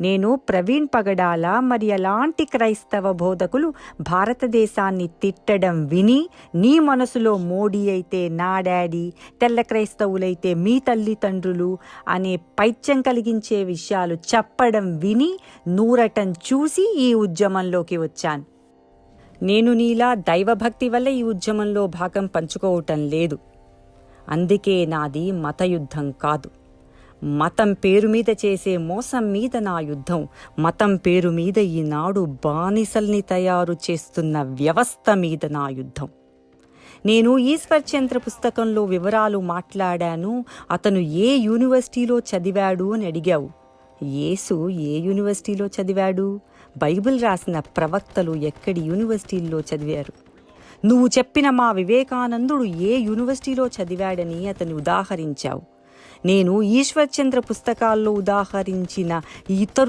నేను ప్రవీణ్ పగడాల మరి అలాంటి క్రైస్తవ బోధకులు భారతదేశాన్ని తిట్టడం విని నీ మనసులో మోడీ అయితే నా డాడీ తెల్ల క్రైస్తవులైతే మీ తల్లిదండ్రులు అనే పైత్యం కలిగించే విషయాలు చెప్పడం విని నూరటం చూసి ఈ ఉద్యమంలోకి వచ్చాను. నేను నీలా దైవభక్తి వల్ల ఈ ఉద్యమంలో భాగం పంచుకోవటం లేదు. అందుకే నాది మతయుద్ధం కాదు. మతం పేరు మీద చేసే మోసం మీద నా యుద్ధం. మతం పేరు మీద ఈనాడు బానిసల్ని తయారు చేస్తున్న వ్యవస్థ మీద నా యుద్ధం. నేను ఈశ్వర్ చంద్ర పుస్తకంలో వివరాలు మాట్లాడాను. అతను ఏ యూనివర్సిటీలో చదివాడు అని అడిగావు. యేసు ఏ యూనివర్సిటీలో చదివాడు? బైబిల్ రాసిన ప్రవక్తలు ఎక్కడి యూనివర్సిటీల్లో చదివారు? నువ్వు చెప్పిన మా వివేకానందుడు ఏ యూనివర్సిటీలో చదివాడని అతను ఉదాహరించావు. నేను ఈశ్వర్ చంద్ర పుస్తకాల్లో ఉదాహరించిన ఇతరు